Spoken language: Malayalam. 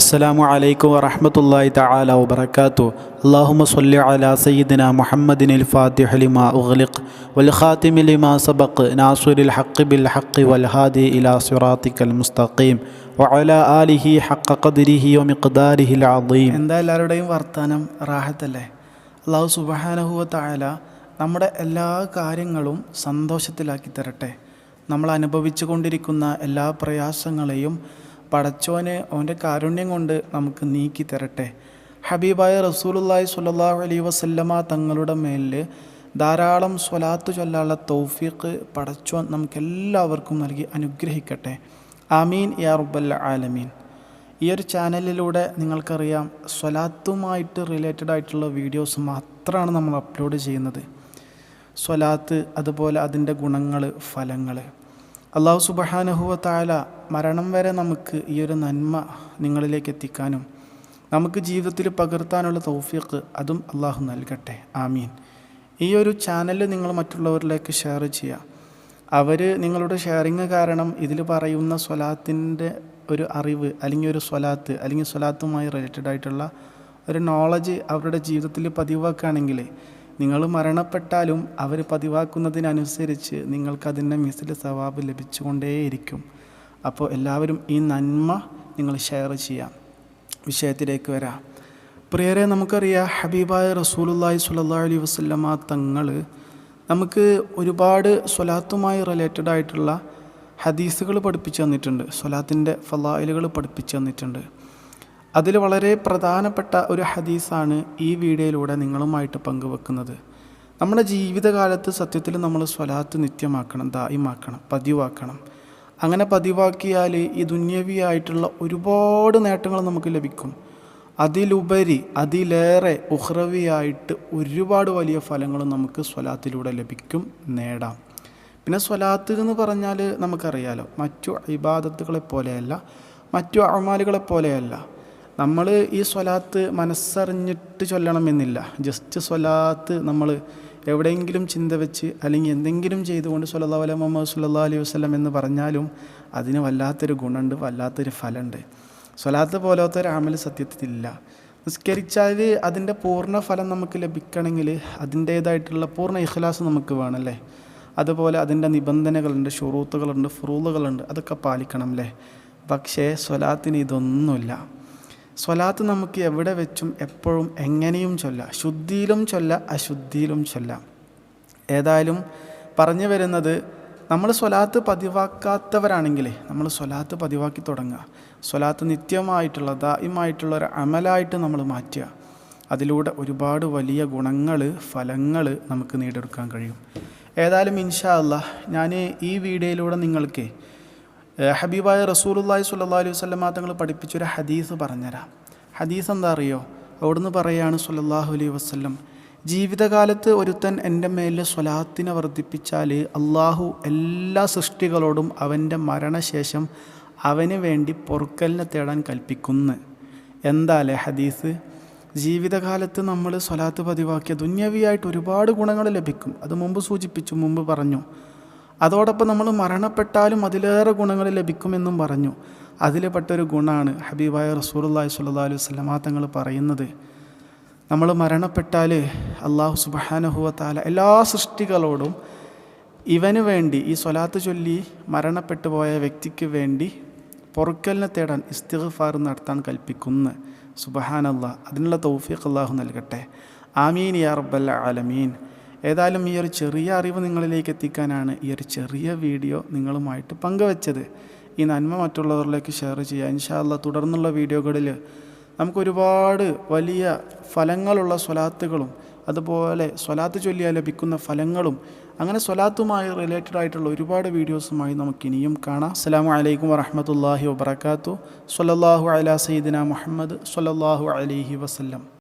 അസ്സലാമു അലൈക്കും വറഹമത്തല്ലാഹി തആല വബറകാതു അല്ലാഹുമ്മ സ്വല്ലി അലാ സയ്യിദിന മുഹമ്മദിനിൽ ഫാത്തിഹ ലിമാ ഉഗ്ലിഖ് വൽ ഖാതിമി ലിമാ സബഖ് നാസിറുൽ ഹഖ് ബിൽ ഹഖ് വൽ ഹാദി ഇലാ സിറാത്തിക്കൽ മുസ്തഖീം വഅലാ ആലിഹി ഹഖ ഖദ്രിഹി വമിഖ്ദാരിഹിൽ അദീം. എന്താ എല്ലാവരുടെയും വർത്താനം? റാഹത്തല്ലേ? അല്ലാഹു സുബ്ഹാനഹു വ തആല നമ്മുടെ എല്ലാ കാര്യങ്ങളും സന്തോഷത്തിലാക്കി തരട്ടെ. നമ്മൾ അനുഭവിച്ചു കൊണ്ടിരിക്കുന്ന എല്ലാ പ്രയാസങ്ങളെയും പടച്ചോനെ അവന്റെ കാരുണ്യം കൊണ്ട് നമുക്ക് നീക്കി തരട്ടെ. ഹബീബായ റസൂലുല്ലായി സ്വല്ലല്ലാഹു അലൈഹി വസല്ലമ തങ്ങളുടെ മേലിൽ ധാരാളം സ്വലാത്ത് ചൊല്ലാനുള്ള തൗഫീഖ് പടച്ചോൻ നമുക്കെല്ലാവർക്കും നൽകി അനുഗ്രഹിക്കട്ടെ. ആമീൻ യാ റബ്ബൽ ആലമീൻ. ഈ ഒരു ചാനലിലൂടെ നിങ്ങൾക്കറിയാം സ്വലാത്തുമായിട്ട് റിലേറ്റഡ് ആയിട്ടുള്ള വീഡിയോസ് മാത്രമാണ് നമ്മൾ അപ്ലോഡ് ചെയ്യുന്നത്. സ്വലാത്ത് അതുപോലെ അതിന്റെ ഗുണങ്ങൾ ഫലങ്ങൾ അള്ളാഹു സുബഹാനഹുവ മരണം വരെ നമുക്ക് ഈ ഒരു നന്മ നിങ്ങളിലേക്ക് എത്തിക്കാനും നമുക്ക് ജീവിതത്തിൽ പകർത്താനുള്ള തൗഫീഖ് അതും അള്ളാഹു നൽകട്ടെ. ആമീൻ. ഈ ഒരു ചാനൽ നിങ്ങൾ മറ്റുള്ളവരിലേക്ക് ഷെയർ ചെയ്യുക. അവർ നിങ്ങളുടെ ഷെയറിങ് കാരണം ഇതിൽ പറയുന്ന സ്വലാത്തിന്റെ ഒരു അറിവ് അല്ലെങ്കിൽ ഒരു സ്വലാത്ത് അല്ലെങ്കിൽ സ്വലാത്തുമായി റിലേറ്റഡ് ആയിട്ടുള്ള ഒരു നോളജ് അവരുടെ ജീവിതത്തിൽ പതിവാക്കുകയാണെങ്കിൽ നിങ്ങൾ മരണപ്പെട്ടാലും അവർ പതിവാക്കുന്നതിനനുസരിച്ച് നിങ്ങൾക്കതിന്റെ മിസിൽ സവാബ് ലഭിച്ചുകൊണ്ടേയിരിക്കും. അപ്പോൾ എല്ലാവരും ഈ നന്മ നിങ്ങൾ ഷെയർ ചെയ്യാം. വിഷയത്തിലേക്ക് വരാം. പ്രിയരെ നമുക്കറിയാം ഹബീബായ റസൂലുല്ലായി സ്വല്ലല്ലാഹു അലൈഹി വസല്ലമ തങ്ങൾ നമുക്ക് ഒരുപാട് സ്വലാത്തുമായി റിലേറ്റഡ് ആയിട്ടുള്ള ഹദീസുകൾ പഠിപ്പിച്ചു തന്നിട്ടുണ്ട്. സ്വലാത്തിന്റെ ഫലായിലുകൾ പഠിപ്പിച്ചു തന്നിട്ടുണ്ട്. അതിൽ വളരെ പ്രധാനപ്പെട്ട ഒരു ഹദീസാണ് ഈ വീഡിയോയിലൂടെ നിങ്ങളുമായിട്ട് പങ്കുവെക്കുന്നത്. നമ്മുടെ ജീവിതകാലത്ത് സത്യത്തിൽ നമ്മൾ സ്വലാത്ത് നിത്യമാക്കണം ദായിമാക്കണം പതിവാക്കണം. അങ്ങനെ പതിവാക്കിയാൽ ഈ ദുന്യവിയായിട്ടുള്ള ഒരുപാട് നേട്ടങ്ങൾ നമുക്ക് ലഭിക്കും. അതിലുപരി അതിലേറെ ഉഹ്റവിയായിട്ട് ഒരുപാട് വലിയ ഫലങ്ങൾ നമുക്ക് സ്വലാത്തിലൂടെ ലഭിക്കും നേടാം. പിന്നെ സ്വലാത്ത് എന്ന് പറഞ്ഞാൽ നമുക്കറിയാലോ മറ്റു ഇബാദത്തുകളെ പോലെയല്ല മറ്റു അമാലുകളെ പോലെയല്ല. നമ്മൾ ഈ സ്വലാത്ത് മനസ്സറിഞ്ഞിട്ട് ചൊല്ലണമെന്നില്ല. ജസ്റ്റ് സ്വലാത്ത് നമ്മൾ എവിടെയെങ്കിലും ചിന്ത വെച്ച് അല്ലെങ്കിൽ എന്തെങ്കിലും ചെയ്തുകൊണ്ട് സുല്ലാ അലൈ മുഹമ്മദ് സുല്ലാ അലൈഹി വസ്ലം എന്ന് പറഞ്ഞാലും അതിന് വല്ലാത്തൊരു ഗുണമുണ്ട് വല്ലാത്തൊരു ഫലമുണ്ട്. സ്വലാത്ത് പോലത്തെ ഒരു ആമൽ സത്യത്തിലില്ല. നിസ്കരിച്ചാൽ അതിന്റെ പൂർണ ഫലം നമുക്ക് ലഭിക്കണമെങ്കിൽ അതിന്റേതായിട്ടുള്ള പൂർണ ഇഖ്ലാസ് നമുക്ക് വേണമല്ലേ അതുപോലെ അതിന്റെ നിബന്ധനകളുണ്ട് ഷുറൂത്തുകളുണ്ട് ഫുറൂളുകളുണ്ട് അതൊക്കെ പാലിക്കണം അല്ലേ? പക്ഷേ സ്വലാത്തിന് ഇതൊന്നുമില്ല. സ്വലാത്ത് നമുക്ക് എവിടെ വെച്ചും എപ്പോഴും എങ്ങനെയും ചൊല്ലാം. ശുദ്ധിയിലും ചൊല്ല അശുദ്ധിയിലും ചൊല്ലാം. ഏതായാലും പറഞ്ഞു വരുന്നത് നമ്മൾ സ്വലാത്ത് പതിവാക്കാത്തവരാണെങ്കിലേ നമ്മൾ സ്വലാത്ത് പതിവാക്കി തുടങ്ങുക. സ്വലാത്ത് നിത്യമായിട്ടുള്ള ദായിമായിട്ടുള്ള ഒരു അമലായിട്ട് നമ്മൾ മാറ്റുക. അതിലൂടെ ഒരുപാട് വലിയ ഗുണങ്ങൾ ഫലങ്ങൾ നമുക്ക് നേടിയെടുക്കാൻ കഴിയും. ഏതായാലും ഇൻഷാ അല്ല ഞാൻ ഈ വീഡിയോയിലൂടെ നിങ്ങൾക്ക് ഹബീബായ റസൂലുല്ലാഹി സുല്ലാ അലൈഹി വസല്ലമ തങ്ങൾ പഠിപ്പിച്ചൊരു ഹദീസ് പറഞ്ഞുതരാം ഹദീസ് എന്താ അറിയോ? അവിടുന്ന് പറയാണ് സുല്ലാഹു അലൈഹി വസ്ലം ജീവിതകാലത്ത് ഒരുത്തൻ എന്റെ മേലെ സ്വലാത്തിനെ വർദ്ധിപ്പിച്ചാൽ അള്ളാഹു എല്ലാ സൃഷ്ടികളോടും അവന്റെ മരണശേഷം അവന് വേണ്ടി പൊറുക്കലിനെ തേടാൻ കൽപ്പിക്കുന്നു. എന്താലേ ഹദീസ്? ജീവിതകാലത്ത് നമ്മൾ സ്വലാത്ത് പതിവാക്കിയ ദുന്യവിയായിട്ട് ഒരുപാട് ഗുണങ്ങൾ ലഭിക്കും. അത് മുമ്പ് സൂചിപ്പിച്ചു മുമ്പ് പറഞ്ഞു. അതോടൊപ്പം നമ്മൾ മരണപ്പെട്ടാലും അതിലേറെ ഗുണങ്ങൾ ലഭിക്കുമെന്നും പറഞ്ഞു. അതിൽ പെട്ടൊരു ഗുണമാണ് ഹബീബായ റസൂലുള്ളാഹി സ്വല്ലല്ലാഹു അലൈഹി വസല്ലമ തങ്ങൾ പറയുന്നത്. നമ്മൾ മരണപ്പെട്ടാൽ അള്ളാഹു സുബാനഹുവത്താല താല എല്ലാ സൃഷ്ടികളോടും ഇവന് വേണ്ടി ഈ സ്വലാത്ത് ചൊല്ലി മരണപ്പെട്ടു പോയ വ്യക്തിക്ക് വേണ്ടി പൊറുക്കലിനെ തേടാൻ ഇസ്തിഗ്ഫാർ നടത്താൻ കൽപ്പിക്കുന്നു. സുബഹാനല്ലാ അതിനുള്ള തൗഫീഖ് അള്ളാഹു നൽകട്ടെ. ആമീൻ യാ റബ്ബൽ ആലമീൻ. ഏതായാലും ഈ ഒരു ചെറിയ അറിവ് നിങ്ങളിലേക്ക് എത്തിക്കാനാണ് ഈ ഒരു ചെറിയ വീഡിയോ നിങ്ങളുമായിട്ട് പങ്കുവച്ചത്. ഈ നന്മ മറ്റുള്ളവരിലേക്ക് ഷെയർ ചെയ്യുക. ഇൻഷാല്ല തുടർന്നുള്ള വീഡിയോകളിൽ നമുക്കൊരുപാട് വലിയ ഫലങ്ങളുള്ള സ്വലാത്തുകളും അതുപോലെ സ്വലാത്ത് ചൊല്ലിയാൽ ലഭിക്കുന്ന ഫലങ്ങളും അങ്ങനെ സ്വലാത്തുമായി റിലേറ്റഡ് ആയിട്ടുള്ള ഒരുപാട് വീഡിയോസുമായി നമുക്ക് ഇനിയും കാണാം. അസ്സാം വലൈക്കും വറഹമത്തല്ലാഹി വബർക്കാത്തു സൊല്ലാഹു അല സയ്യിദിന മുഹമ്മദ് സൊല്ലാഹു അലഹി വസല്ലം.